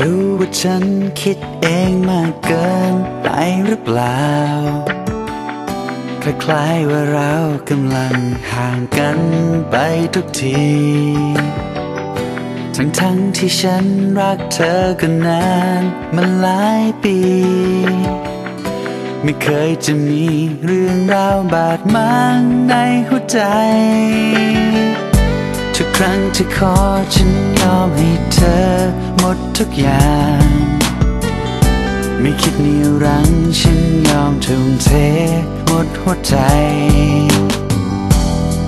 รู้ว่าฉันคิดเองมากเกินไปหรือเปล่าคล้ายๆว่าเรากำลังห่างกันไปทุกที ทั้งๆที่ฉันรักเธอกันนานมันหลายปี ไม่เคยจะมีเรื่องราวบาดหมางในหัวใจ ครั้งที่ขอฉันยอมให้เธอหมดทุกอย่าง ไม่คิดหนีรังฉันยอมทุ่มเทหมดหัวใจ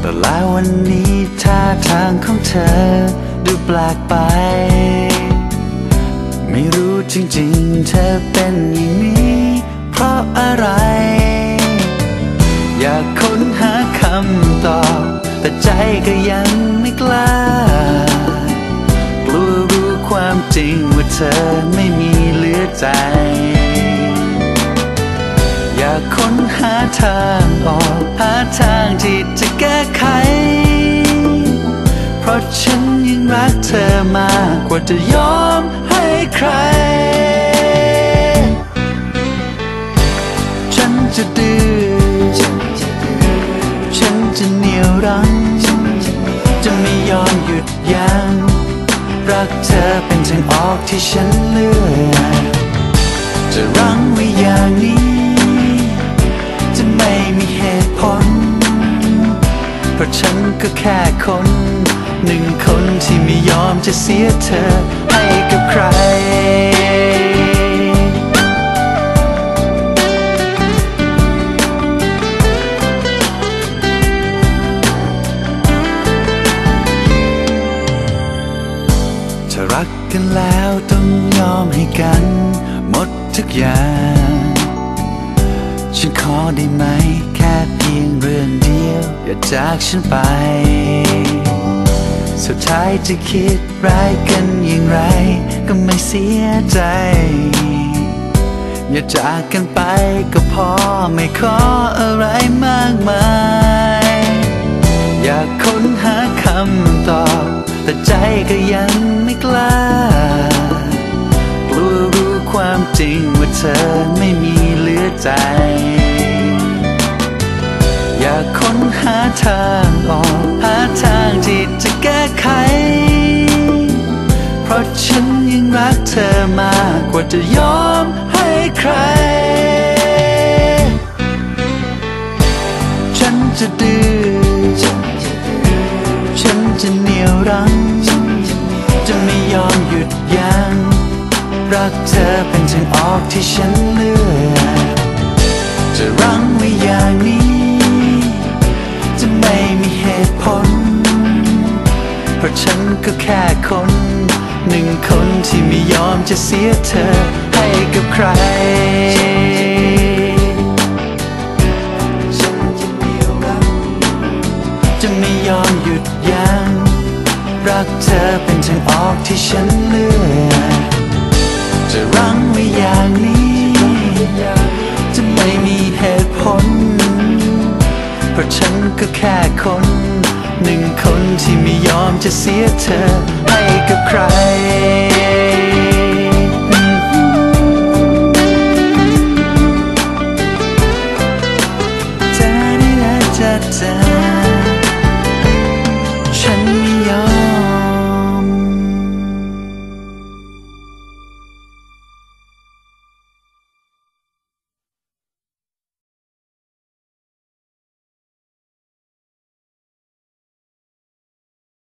แต่แล้ววันนี้ท่าทางของเธอดูแปลกไป ไม่รู้จริงๆ เธอเป็นอย่างนี้ เพราะอะไร ก็ยังไม่กล้ากลัวรู้ความจริงว่าเธอไม่มีเหลือใจ อยากค้นหาทางออกหาทางที่จะแก้ไข เพราะฉันยังรักเธอมากกว่าจะยอมให้ใคร ฉันจะดื้อฉันจะเหนียวรั้ง รักเธอเป็นทางออกที่ฉันเลือกจะรั้งไว้อย่างนี้ จะไม่มีเหตุผล เพราะฉันก็แค่คนหนึ่งคนที่ไม่ยอมจะเสียเธอให้กับใคร กันแล้วต้องยอมให้กัน หมดทุกอย่าง ฉันขอได้ไหม แค่เพียงเรื่องเดียว อย่าจากฉันไป สุดท้ายจะคิดร้ายกันอย่างไร ก็ไม่เสียใจ อย่าจากกันไปก็พอไม่ขออะไรมากมาย อยากค้นหาคำตอบ แต่ใจก็ยัง กล้ากลัวรู้ความจริงว่าเธอไม่มีเหลือใจ อยากค้นหาทางออกหาทางที่จะแก้ไข เพราะฉันยังรักเธอมากกว่าจะยอมให้ใคร ฉันจะดื้อฉันจะเหนียวรั้ง จะไม่ยอมหยุดยัง้งรักเธอเป็นทางออกที่ฉันเลือกจะรั้งไว้อย่างนี้ จะไม่มีเหตุผล เพราะฉันก็แค่คนหนึ่งคนที่ไม่ยอมจะเสียเธอให้กับใคร รักเธอเป็นทางออกที่ฉันเลือกจะรั้งไว้อย่างนี้ จะไม่มีเหตุผล เพราะฉันก็แค่คนหนึ่งคนที่ไม่ยอมจะเสียเธอให้กับใคร